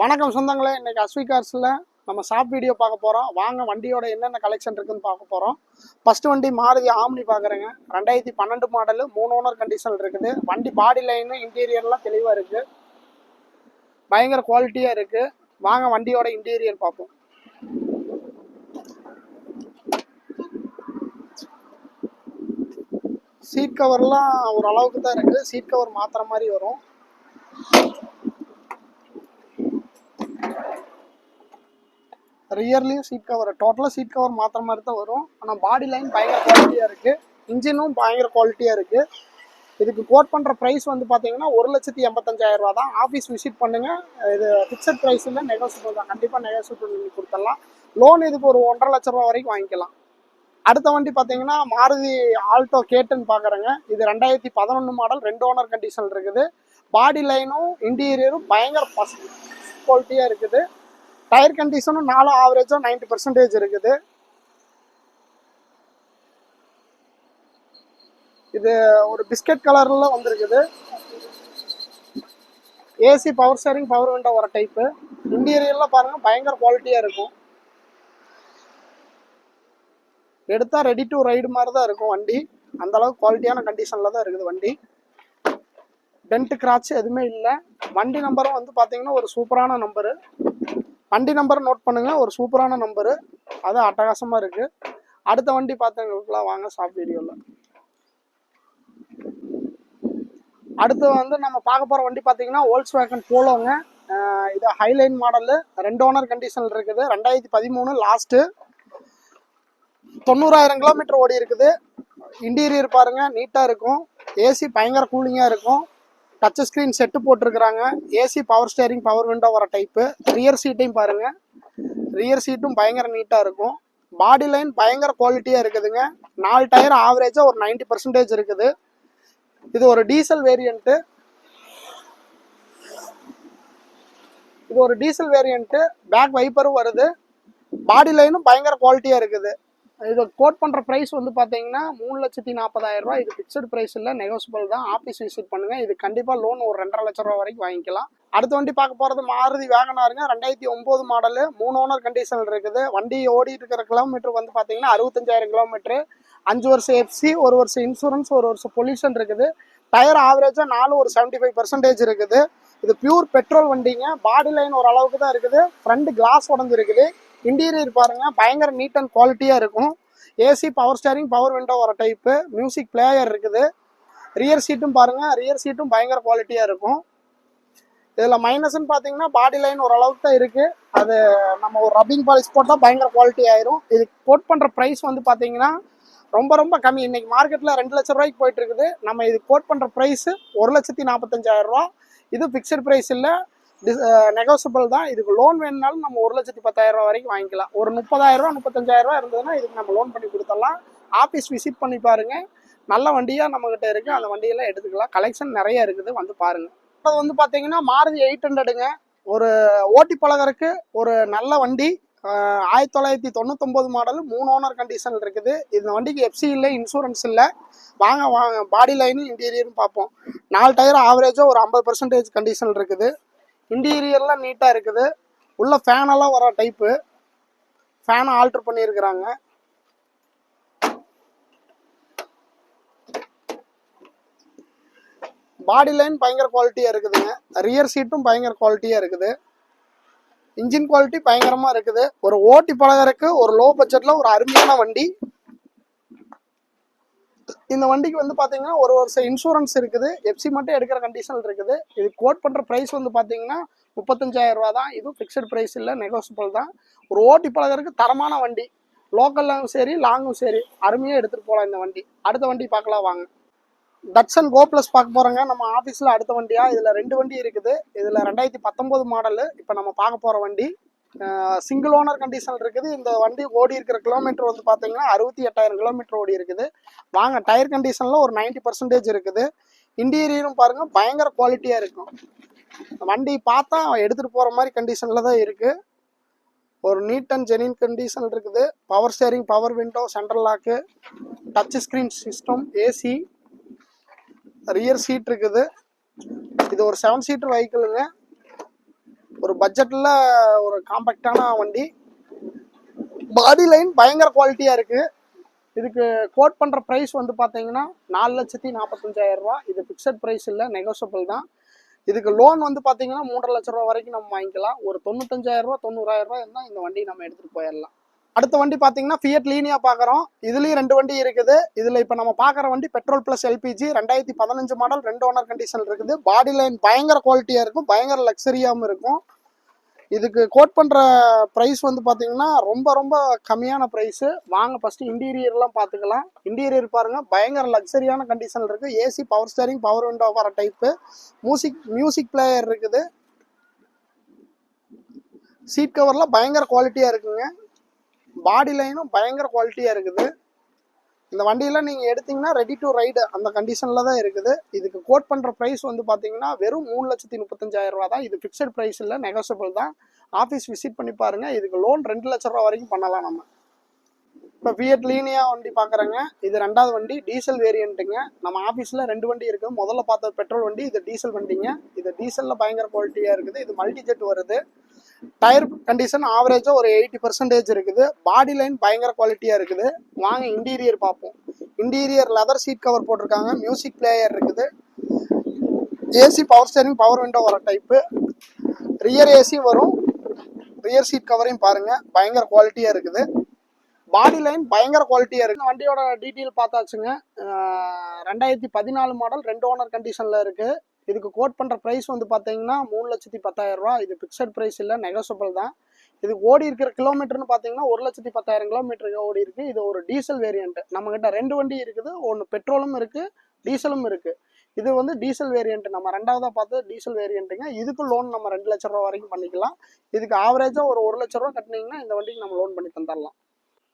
வணக்கம் சொந்தங்களே இன்னைக்கு அஸ்வி கார்ஸில் நம்ம ஷாப் வீடியோ பார்க்க போகிறோம் வாங்க வண்டியோட என்னென்ன கலெக்ஷன் இருக்குன்னு பார்க்க போகிறோம் ஃபர்ஸ்ட் வண்டி மாருதி ஆம்னி பார்க்குறேங்க. ரெண்டாயிரத்தி பன்னெண்டு மாடலு மூணு ஓனர் கண்டிஷன் இருக்குது. வண்டி பாடி லைனு இன்டீரியர்லாம் தெளிவாக இருக்குது பயங்கர குவாலிட்டியாக இருக்குது வாங்க வண்டியோட இன்டீரியர் பார்ப்போம். சீட் கவர்லாம் ஓரளவுக்கு தான் இருக்குது சீட் கவர் மாற்றுற மாதிரி வரும். ரியர்லேயும் சீட் கவர் டோட்டலாக சீட் கவர் மாற்றுற மாதிரி தான் வரும். ஆனால் பாடி லைன் பயங்கர குவாலிட்டியாக இருக்குது இன்ஜினும் பயங்கர குவாலிட்டியாக இருக்குது இதுக்கு கோட் பண்ணுற ப்ரைஸ் வந்து பார்த்தீங்கன்னா ஒரு லட்சத்தி எண்பத்தஞ்சாயிரம் ரூபா தான். ஆஃபீஸ் விசிட் பண்ணுங்கள் இது ஃபிக்ஸட் ப்ரைஸ் இல்லை நெகோசியபிள் தான். கண்டிப்பாக நெகோசியபிள் பண்ணி கொடுத்துடலாம். லோன் இதுக்கு ஒரு ஒன்றரை லட்ச ரூபா வரைக்கும் வாங்கிக்கலாம். அடுத்த வண்டி பார்த்தீங்கன்னா மாருதி ஆல்டோ கேட்டுன்னு பார்க்குறேங்க இது ரெண்டாயிரத்தி பதினொன்று மாடல் ரெண்டு ஓனர் கண்டிஷன் இருக்குது. பாடி லைனும் இன்டீரியரும் பயங்கர பஸ் குவாலிட்டியாக இருக்குது. டயர் கண்டிஷனும் நாலும் ஆவரேஜும் நைன்டி பர்சன்டேஜ் இருக்குது. இது ஒரு பிஸ்கட் கலர்ல வந்திருக்குது. AC power steering power window வர டைப்பு இன்டீரியர்லாம் பாருங்க பயங்கர குவாலிட்டியாக இருக்கும். எடுத்தா ரெடி டு ரைடு மாதிரி தான் இருக்கும் வண்டி. அந்த அளவுக்கு குவாலிட்டியான கண்டிஷனில் தான் இருக்குது வண்டி. டென்ட் கிராச் எதுவுமே இல்லை. வண்டி நம்பரும் வந்து பார்த்தீங்கன்னா ஒரு சூப்பரான நம்பரு வண்டி நம்பரை நோட் பண்ணுங்கள் ஒரு சூப்பரான நம்பரு அது அட்டகாசமாக இருக்குது அடுத்த வண்டி பார்த்தவங்களுக்குலாம் வாங்க ஷாப் வீடியோவில் அடுத்து வந்து நம்ம பார்க்க போகிற வண்டி பார்த்தீங்கன்னா ஓல்ஸ் வேகன் போலோங்க இது ஹைலைன் மாடலு ரெண்டு ஓனர் கண்டிஷன் இருக்குது. ரெண்டாயிரத்தி பதிமூணு லாஸ்ட்டு தொண்ணூறாயிரம் கிலோமீட்டர் ஓடி இருக்குது. இன்டீரியர் பாருங்கள் நீட்டாக இருக்கும். ஏசி பயங்கர கூலிங்காக இருக்கும். டச் ஸ்க்ரீன் செட்டு போட்டிருக்கிறாங்க. AC power steering power window வர டைப்பு ரியர் சீட்டையும் பாருங்கள் ரியர் சீட்டும் பயங்கர நீட்டாக இருக்கும். பாடி லைன் பயங்கர குவாலிட்டியாக இருக்குதுங்க. நாலு டயர் ஆவரேஜாக ஒரு 90% பர்சன்டேஜ் இருக்குது. இது ஒரு டீசல் வேரியண்ட்டு இது ஒரு டீசல் வேரியண்ட்டு பேக் வைப்பரும் வருது. பாடி லைனும் பயங்கர குவாலிட்டியாக இருக்குது. இது கோட் பண்ணுற ப்ரைஸ் வந்து பார்த்தீங்கன்னா மூணு லட்சத்தி நாற்பதாயிரம் ரூபா இது ஃபிக்ஸட் ப்ரைஸ் இல்லை நெகோசியபிள் தான். ஆஃபீஸ் விசிட் பண்ணுங்க. இது கண்டிப்பாக லோன் ஒரு ரெண்டரை லட்ச ரூபா வரைக்கும் வாங்கிக்கலாம். அடுத்த வண்டி பார்க்க போகிறது மாருதி வேகனாருங்க. ரெண்டாயிரத்தி ஒம்பது மாடலு மூணு ஓனர் கண்டிஷன் இருக்குது. வண்டி ஓடிட்டு இருக்கிற கிலோமீட்டர் வந்து பார்த்தீங்கன்னா அறுபத்தஞ்சாயிரம் கிலோமீட்ரு அஞ்சு வருஷம் எஃப்சி ஒரு வருஷம் இன்சூரன்ஸ் ஒரு வருஷம் பொல்யூஷன் இருக்குது. டயர் ஆவரேஜாக நாலு ஒரு செவன்ட்டி ஃபைவ் பர்சன்டேஜ் இருக்குது. இது பியூர் பெட்ரோல் வண்டிங்க. பாடி லைன் ஒரு அளவுக்கு தான் இருக்குது. Front class உடஞ்சிருக்குது. இன்டீரியர் பாருங்க பயங்கர நீட் அண்ட் குவாலிட்டியாக இருக்கும். AC power steering power window வர டைப்பு மியூசிக் பிளேயர் இருக்குது. ரியர் சீட்டும் பாருங்க ரியர் சீட்டும் பயங்கர குவாலிட்டியாக இருக்கும். இதில் மைனஸ்ன்னு பார்த்தீங்கன்னா பாடி லைன் ஓரளவுக்கு தான் இருக்குது அது நம்ம ஒரு ரப்பிங் பாலிஷ் போட்டால் பயங்கர குவாலிட்டி ஆயிரும். இது கோட் பண்ணுற ப்ரைஸ் வந்து பார்த்தீங்கன்னா ரொம்ப ரொம்ப கம்மி. இன்னைக்கு மார்க்கெட்டில் ரெண்டு லட்ச ரூபாய்க்கு போயிட்டு இருக்குது. நம்ம இது கோட் பண்ணுற ப்ரைஸ் ஒரு லட்சத்தி நாற்பத்தஞ்சாயிரம் ரூபா இது ஃபிக்ஸட் ப்ரைஸ் இல்லை. நெகோசியபிள் தான். இதுக்கு லோன் வேணுனாலும் நம்ம ஒரு லட்சத்தி பத்தாயிரம் ரூபா வரைக்கும் வாங்கிக்கலாம். ஒரு முப்பதாயிரரூவா முப்பத்தஞ்சாயிரரூவா முப்பத்தஞ்சாயிரம் ரூபா இருந்ததுன்னா இதுக்கு நம்ம லோன் பண்ணி கொடுத்துடலாம். ஆஃபீஸ் விசிட் பண்ணி பாருங்க. நல்ல வண்டியாக நம்மக்கிட்ட இருக்குது அந்த வண்டியெல்லாம் எடுத்துக்கலாம். கலெக்ஷன் நிறைய இருக்குது. வந்து பாருங்கள் இப்போ வந்து பார்த்தீங்கன்னா மாருதி எயிட் ஹண்ட்ரடுங்க. ஒரு ஓட்டி பழகருக்கு ஒரு நல்ல வண்டி. ஆயிரத்தி தொள்ளாயிரத்தி தொண்ணூத்தொம்பது மாடல் மூணு ஓனர் கண்டிஷன் இருக்குது. இந்த வண்டிக்கு எஃப்சி இல்லை இன்சூரன்ஸ் இல்லை. வாங்க வாங்க. பாடி லைனும் இன்டீரியரும் பார்ப்போம். நாலு டயர் ஆவரேஜாக ஒரு ஐம்பது பர்சன்டேஜ் கண்டிஷன் இருக்குது. இன்டீரியர்லாம் நீட்டாக இருக்குது. உள்ள ஃபேனெல்லாம் வர டைப்பு ஃபேனை ஆல்ட்ரு பண்ணியிருக்கிறாங்க. பாடி லைன் பயங்கர குவாலிட்டியாக இருக்குதுங்க. ரியர் சீட்டும் பயங்கர குவாலிட்டியாக இருக்குது. இன்ஜின் குவாலிட்டி பயங்கரமாக இருக்குது. ஒரு ஓட்டி பழகறக்கு ஒரு லோ பட்ஜெட்டில் ஒரு அருமையான வண்டி. இந்த வண்டிக்கு வந்து பார்த்தீங்கன்னா ஒரு வருஷம் இன்சூரன்ஸ் இருக்குது. எஃப்சி மட்டும் எடுக்கிற கண்டிஷன் இருக்குது. இது கோட் பண்ணுற ப்ரைஸ் வந்து பார்த்தீங்கன்னா முப்பத்தஞ்சாயிரம் ரூபா தான். இதுவும் ஃபிக்ஸட் ப்ரைஸ் இல்லை நெகோசியபிள் தான். ஒரு ஓட்டி பழகிறதுக்கு தரமான வண்டி. லோக்கல்லும் சரி லாங்கும் சரி அருமையாக எடுத்துகிட்டு போகலாம் இந்த வண்டி. அடுத்த வண்டி பார்க்கலாம் வாங்க. டட்சன் கோ ப்ளஸ் பார்க்க போகிறோங்க நம்ம ஆஃபீஸில் அடுத்த வண்டியாக இதில் ரெண்டு வண்டி இருக்குது. இதில் ரெண்டாயிரத்தி பத்தொம்போது மாடலு இப்போ நம்ம பார்க்க போகிற வண்டி. சிங்கிள் ஓனர் கண்டிஷன் இருக்குது. இந்த வண்டி ஓடி இருக்கிற கிலோமீட்டர் வந்து பார்த்தீங்கன்னா அறுபத்தி எட்டாயிரம் கிலோமீட்டர் ஓடி இருக்குது. வாங்க டயர் கண்டிஷனில் ஒரு 90% பர்சன்டேஜ் இருக்குது. இன்டீரியரும் பாருங்க பயங்கர குவாலிட்டியாக இருக்கும். வண்டி பார்த்தா எடுத்துகிட்டு போகிற மாதிரி கண்டிஷனில் தான் இருக்குது ஒரு நீட் அண்ட் ஜெனின் கண்டிஷன் இருக்குது. Power steering power window central lock touch screen system AC rear seat இருக்குது. இது ஒரு செவன் சீட்டர் வெஹிக்கிளுங்க ஒரு பட்ஜெட்டில் ஒரு காம்பேக்டான வண்டி. பாடி லைன் பயங்கர குவாலிட்டியாக இருக்குது இதுக்கு கோட் பண்ணுற ப்ரைஸ் வந்து பார்த்தீங்கன்னா நாலு லட்சத்தி நாற்பத்தஞ்சாயிரம் ரூபா இது ஃபிக்ஸட் ப்ரைஸ் இல்லை நெகோசியபிள் தான். இதுக்கு லோன் வந்து பார்த்தீங்கன்னா மூன்றரை லட்ச ரூபா வரைக்கும் நம்ம வாங்கிக்கலாம். ஒரு தொண்ணூத்தஞ்சாயிரரூவா ரூபா தொண்ணூறாயிரம் இருந்தால் இந்த வண்டி நம்ம எடுத்துகிட்டு போயிடலாம். அடுத்த வண்டி பார்த்தீங்கன்னா ஃபியட் லீனியா பார்க்குறோம் இதுலேயும் ரெண்டு வண்டி இருக்குது. இதில் இப்போ நம்ம பார்க்குற வண்டி பெட்ரோல் ப்ளஸ் எல்பிஜி ரெண்டாயிரத்தி பதினஞ்சு மாடல் ரெண்டு ஓனர் கண்டிஷன் இருக்குது. பாடி லைன் பயங்கர குவாலிட்டியாக இருக்கும். பயங்கர லக்ஸரியாகவும் இருக்கும். இதுக்கு கோட் பண்ணுற ப்ரைஸ் வந்து பார்த்தீங்கன்னா ரொம்ப ரொம்ப கம்மியான ப்ரைஸு வாங்க ஃபஸ்ட்டு இன்டீரியர்லாம் பார்த்துக்கலாம் இன்டீரியர் பாருங்கள் பயங்கர லக்ஸரியான கண்டிஷன் இருக்குது AC power steering power window வர டைப்பு மியூசிக் மியூசிக் பிளேயர் இருக்குது. சீட் கவர்லாம் பயங்கர குவாலிட்டியாக இருக்குங்க. பாடி லைனும் பயங்கர குவாலிட்டியாக இருக்குது. இந்த வண்டியெல்லாம் நீங்கள் எடுத்தீங்கன்னா ரெடி டு ரைடு அந்த கண்டிஷனில் தான் இருக்குது. இதுக்கு கோட் பண்ணுற ப்ரைஸ் வந்து பார்த்தீங்கன்னா வெறும் மூணு லட்சத்தி முப்பத்தஞ்சாயிரம் ரூபா தான். இது ஃபிக்ஸட் ப்ரைஸ் இல்லை நெகோசியபிள் தான். ஆஃபீஸ் விசிட் பண்ணி பாருங்கள் இதுக்கு லோன் ரெண்டு லட்ச ரூபா வரைக்கும் பண்ணலாம் நம்ம. இப்போ ஃபியட் லீனியா வண்டி பார்க்குறேங்க இது ரெண்டாவது வண்டி டீசல் வேரியண்ட்டுங்க நம்ம ஆஃபீஸில் ரெண்டு வண்டி இருக்குது முதல்ல பார்த்தது பெட்ரோல் வண்டி இது டீசல் வண்டிங்க. இது டீசலில் பயங்கர குவாலிட்டியாக இருக்குது. இது மல்டி ஜெட் வருது. டயர் கண்டிஷன் ஆவரேஜாக ஒரு எயிட்டி பர்சன்டேஜ் இருக்குது. பாடி லைன் பயங்கர குவாலிட்டியாக இருக்குது. வாங்க இன்டீரியர் பார்ப்போம். இன்டீரியர் லெதர் சீட் கவர் போட்டிருக்காங்க. மியூசிக் பிளேயர் இருக்குது. AC power steering power window வர டைப்பு ரியர் ஏசி வரும். ரியர் சீட் கவரையும் பாருங்கள் பயங்கர குவாலிட்டியாக இருக்குது. பாடி லைன் பயங்கர குவாலிட்டியாக இருக்குது வண்டியோட டீட்டெயில் பார்த்தாச்சுங்க. ரெண்டாயிரத்தி பதினாலு மாடல் ரெண்டு ஓனர் கண்டிஷனில் இருக்குது இதுக்கு கோட் பண்ணுற ப்ரைஸ் வந்து பார்த்தீங்கன்னா மூணு லட்சத்தி பத்தாயிரம் ரூபா இது ஃபிக்ஸட் ப்ரைஸ் இல்லை நெகோசியபிள் தான். இது ஓடி இருக்கிற கிலோமீட்டர்னு பார்த்தீங்கன்னா ஒரு லட்சத்தி பத்தாயிரம் கிலோமீட்டருக்கு ஓடி இருக்கு. இது ஒரு டீசல் வேரியண்ட்டு நம்மக்கிட்ட ரெண்டு வண்டி இருக்குது ஒன்று பெட்ரோலும் இருக்கு டீசலும் இருக்கு. இது வந்து டீசல் வேரியண்ட் நம்ம ரெண்டாவதாக பார்த்து டீசல் வேரியண்ட்டுங்க இதுக்கு லோன் நம்ம ரெண்டு லட்ச ரூபா வரைக்கும் பண்ணிக்கலாம். இதுக்கு ஆவரேஜாக ஒரு ஒரு லட்ச ரூபா கட்டினீங்கன்னா இந்த வண்டிக்கு நம்ம லோன் பண்ணி தந்துடலாம்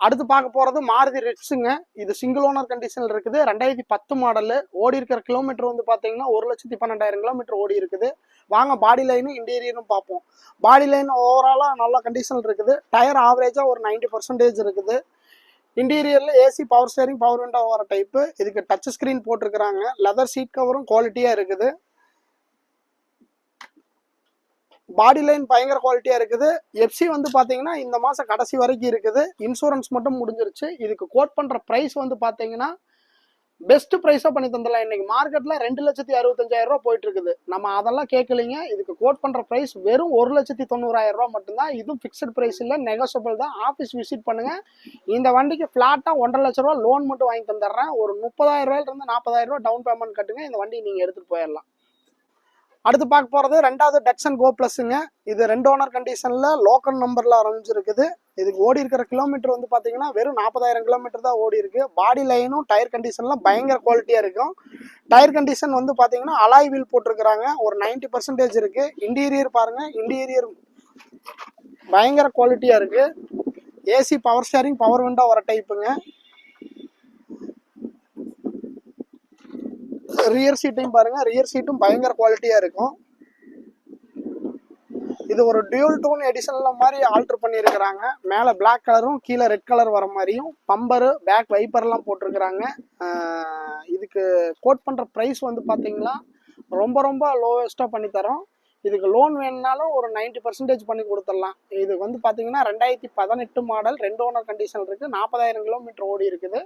அடுத்து பார்க்க போறது மாருதி ரெட்ஸுங்க இது சிங்கிள் ஓனர் கண்டிஷனில் இருக்குது. ரெண்டாயிரத்தி பத்து மாடலு ஓடி இருக்கிற கிலோமீட்டர் வந்து பார்த்தீங்கன்னா ஒரு லட்சத்தி பன்னெண்டாயிரம் கிலோமீட்டர் ஓடி இருக்குது. வாங்க பாடி லைனும் இன்டீரியரும் பார்ப்போம். பாடி லைன் ஓவராலாக நல்ல கண்டிஷன் இருக்குது. டயர் ஆவரேஜாக ஒரு நைன்டி பர்சன்டேஜ் இருக்குது. இன்டீரியரில் AC power steering power window வர டைப்பு இதுக்கு டச் ஸ்க்ரீன் போட்டிருக்கிறாங்க. லெதர் சீட் கவரும் குவாலிட்டியாக இருக்குது. பாடி லைன் பயங்கர குவாலிட்டியாக இருக்குது. எஃப்சி வந்து பார்த்தீங்கன்னா இந்த மாதம் கடைசி வரைக்கும் இருக்குது. இன்சூரன்ஸ் மட்டும் முடிஞ்சிருச்சு. இதுக்கு கோட் பண்ணுற ப்ரைஸ் வந்து பார்த்தீங்கன்னா பெஸ்ட் ப்ரைஸாக பண்ணி தந்துடலாம். இன்னைக்கு மார்க்கெட்டில் ரெண்டு லட்சத்தி அறுபத்தஞ்சாயிரம் ரூபா போயிட்டு இருக்குது. நம்ம அதெல்லாம் கேட்கலிங்க இதுக்கு கோட் பண்ணுற ப்ரைஸ் வெறும் ஒரு லட்சத்தி தொண்ணூறாயிரம் ரூபா மட்டும்தான். இதுவும் ஃபிக்ஸட் ப்ரைஸ் இல்லை நெகோசியபிள் தான். ஆஃபீஸ் விசிட் பண்ணுங்க. இந்த வண்டிக்கு ஃப்ளாட்டாக ஒன்றரை லட்ச ரூபா லோன் மட்டும் வாங்கி தந்துடுறேன். ஒரு முப்பதாயிரம் ரூபாயிலிருந்து நாற்பதாயிரம் ரூபா டவுன் பேமெண்ட் கட்டுங்க. இந்த வண்டி நீங்கள் எடுத்துகிட்டு போயிடலாம். அடுத்து பார்க்க போகிறது ரெண்டாவது டெக்ஸன் கோ ப்ளஸ்ஸுங்க இது ரெண்டு ஓனர் கண்டிஷனில் லோக்கல் நம்பரில் ஆரம்பிச்சிருக்குது. இதுக்கு ஓடி இருக்கிற கிலோமீட்டர் வந்து பார்த்தீங்கன்னா வெறும் நாற்பதாயிரம் கிலோமீட்டர் தான் ஓடி இருக்கு. பாடி லைனும் டயர் கண்டிஷன்லாம் பயங்கர குவாலிட்டியாக இருக்கும். டயர் கண்டிஷன் வந்து பார்த்தீங்கன்னா அலாய் வீல் போட்டிருக்கிறாங்க. ஒரு நைன்டி பர்சன்டேஜ் இருக்கு. இன்டீரியர் பாருங்க. இன்டீரியர் பயங்கர குவாலிட்டியாக இருக்கு. AC power steering power window வர டைப்புங்க ரியர் சீட்டையும் பாருங்க. ரியர் சீட்டும் பயங்கர குவாலிட்டியா இருக்கும். இது ஒரு டியூல் டோன் எடிஷன்ல மாதிரி ஆல்டர் பண்ணியிருக்கிறாங்க. மேலே பிளாக் கலரும் கீழே ரெட் கலர் வர மாதிரியும் பம்பரு பேக் வைப்பர்லாம் போட்டிருக்கிறாங்க. இதுக்கு கோட் பண்ணுற ப்ரைஸ் வந்து பார்த்தீங்கன்னா ரொம்ப ரொம்ப லோவஸ்ட்டாக பண்ணித்தரோம் இதுக்கு லோன் வேணும்னாலும் ஒரு 90% பர்சன்டேஜ் பண்ணி கொடுத்துடலாம். இது வந்து பார்த்தீங்கன்னா ரெண்டாயிரத்தி பதினெட்டு மாடல் ரெண்டு ஓனர் கண்டிஷன் இருக்குது நாற்பதாயிரம் கிலோமீட்டர் ஓடி இருக்குது.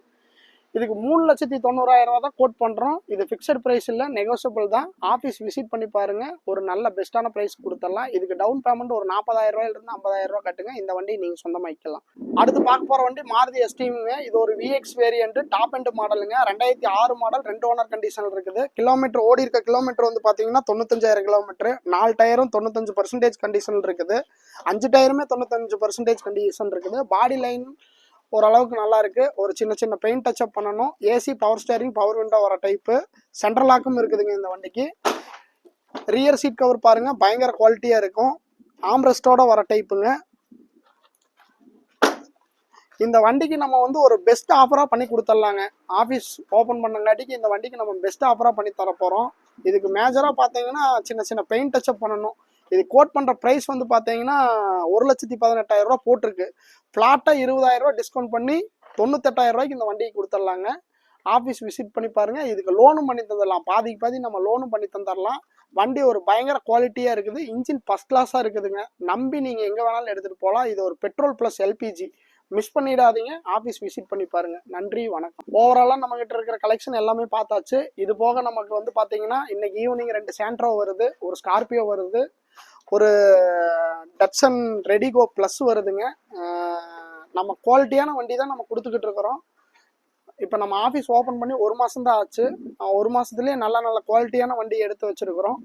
இதுக்கு மூணு லட்சத்தி தொண்ணூறாயிரம் ரூபா தான் கோட் பண்ணுறோம் இது ஃபிக்ஸட் ப்ரைஸ் இல்லை நெகோசியபிள் தான். ஆஃபீஸ் விசிட் பண்ணி பாருங்க. ஒரு நல்ல பெஸ்ட்டான ப்ரைஸ் கொடுத்துடலாம். இதுக்கு டவுன் பேமெண்ட் ஒரு நாற்பதாயிரம் ரூபாயிலிருந்து ஐம்பதாயிரம் ரூபா கட்டுங்க. இந்த வண்டி நீங்கள் சொந்தமாக்கிக்கலாம். அடுத்து பார்க்க போகிற வண்டி மாருதி எஸ்டிமுங்க இது ஒரு விஎக்ஸ் வேரியன்ட் டாப் எண்ட் மாடலுங்க ரெண்டாயிரத்தி ஆறு மாடல் ரெண்டு ஓனர் கண்டிஷன் இருக்குது. கிலோமீட்டர் ஓடி இருக்க கிலோமீட்டர் வந்து பார்த்தீங்கன்னா தொண்ணூத்தஞ்சாயிரம் கிலோமீட்டர் நாலு டயரும் தொண்ணூத்தஞ்சு பர்சன்டேஜ் கண்டிஷன் இருக்குது. அஞ்சு டயருமே தொண்ணூத்தஞ்சு பர்சன்டேஜ் கண்டிஷன் இருக்குது. பாடி லைன் ஓரளவுக்கு நல்லா இருக்கு. ஒரு சின்ன சின்ன பெயிண்ட் டச்சப் பண்ணணும். AC power steering power window வர டைப்பு சென்ட்ரல் லாக்கும் இருக்குதுங்க இந்த வண்டிக்கு. ரியர் சீட் கவர் பாருங்க. பயங்கர குவாலிட்டியா இருக்கும். ஆம்ரெஸ்டோட வர டைப்புங்க இந்த வண்டிக்கு நம்ம வந்து ஒரு பெஸ்ட் ஆஃபராக பண்ணி கொடுத்துட்லாங்க. ஆஃபீஸ் ஓப்பன் பண்ணங்காட்டிக்கு இந்த வண்டிக்கு நம்ம பெஸ்ட் ஆஃபராக பண்ணி தர இதுக்கு மேஜராக பார்த்தீங்கன்னா சின்ன சின்ன பெயிண்ட் டச்சப் பண்ணணும். இது கோட் பண்ற ப்ரைஸ் வந்து பார்த்தீங்கன்னா ஒரு லட்சத்தி பதினெட்டாயிரம் ரூபா போட்டிருக்கு. ஃப்ளாட்டா இருபதாயிரம் ரூபா டிஸ்கவுண்ட் பண்ணி தொண்ணூத்தெட்டாயிரம் ரூபாய்க்கு இந்த வண்டியை கொடுத்துடலாங்க. ஆஃபீஸ் விசிட் பண்ணி பாருங்க. இதுக்கு லோனும் பண்ணி தந்துடலாம். பாதிக்கு பாதி நம்ம லோனும் பண்ணி தந்துடலாம். வண்டி ஒரு பயங்கர குவாலிட்டியாக இருக்குது. இன்ஜின் ஃபஸ்ட் கிளாஸாக இருக்குதுங்க. நம்பி நீங்கள் எங்கே வேணாலும் எடுத்துகிட்டு போகலாம் இது ஒரு பெட்ரோல் ப்ளஸ் எல்பிஜி மிஸ் பண்ணிடாதீங்க. ஆஃபீஸ் விசிட் பண்ணி பாருங்க. நன்றி வணக்கம். ஓவராலாக நம்ம கிட்ட இருக்கிற கலெக்ஷன் எல்லாமே பார்த்தாச்சு. இது போக நமக்கு வந்து பார்த்தீங்கன்னா இன்னைக்கு ஈவினிங் ரெண்டு சாண்ட்ரோ வருது ஒரு ஸ்கார்பியோ வருது ஒரு டட்சன் ரெடிகோ ப்ளஸ் வருதுங்க. நம்ம குவாலிட்டியான வண்டி தான் நம்ம கொடுத்துக்கிட்டு இருக்கிறோம். இப்போ நம்ம ஆஃபீஸ் ஓப்பன் பண்ணி ஒரு மாதம் தான் ஆச்சு ஒரு மாதத்துலேயே நல்ல நல்ல குவாலிட்டியான வண்டி எடுத்து வச்சிருக்கிறோம்.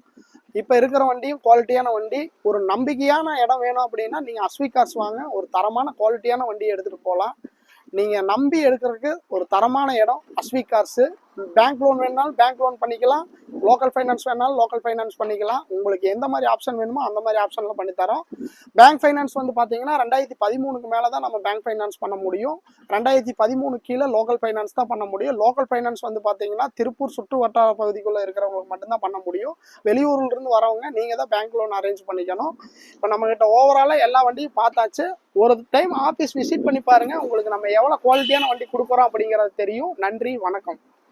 இப்போ இருக்கிற வண்டியும் குவாலிட்டியான வண்டி ஒரு நம்பிக்கையான இடம் வேணும் அப்படின்னா நீங்கள் அஸ்வி கார்ஸ் வாங்க. ஒரு தரமான குவாலிட்டியான வண்டியை எடுத்துகிட்டு போகலாம் நீங்கள் நம்பி எடுக்கிறதுக்கு ஒரு தரமான இடம் அஸ்வி கார்ஸு பேங்க் லோன் வேணாலும் பேங்க் லோன் பண்ணிக்கலாம். லோக்கல் ஃபைனான்ஸ் வேணாலும் லோக்கல் ஃபைனான்ஸ் பண்ணிக்கலாம். உங்களுக்கு எந்த மாதிரி ஆப்ஷன் வேணுமோ அந்த மாதிரி ஆப்ஷனில் பண்ணித்தரோம் பேங்க் ஃபைனான்ஸ் வந்து பார்த்தீங்கன்னா ரெண்டாயிரத்தி பதிமூணுக்கு மேலே தான் நம்ம பேங்க் ஃபைனான்ஸ் பண்ண முடியும். ரெண்டாயிரத்தி பதிமூணு கீழே லோக்கல் ஃபைனான்ஸ் தான் பண்ண முடியும். லோக்கல் ஃபைனான்ஸ் வந்து பார்த்தீங்கன்னா திருப்பூர் சுற்று வட்டார பகுதிக்குள்ளே இருக்கிறவங்களுக்கு மட்டும்தான் பண்ண முடியும். வெளியூர்லேருந்து வரவங்க நீங்கள் தான் பேங்க் லோன் அரேஞ்ச் பண்ணிக்கணும். இப்போ நம்மகிட்ட ஓவராலாக எல்லா வண்டியும் பார்த்தாச்சு ஒரு டைம் ஆஃபீஸ் விசிட் பண்ணி பாருங்கள் உங்களுக்கு நம்ம எவ்வளோ குவாலிட்டியான வண்டி கொடுக்குறோம் அப்படிங்கிறது தெரியும். நன்றி வணக்கம்.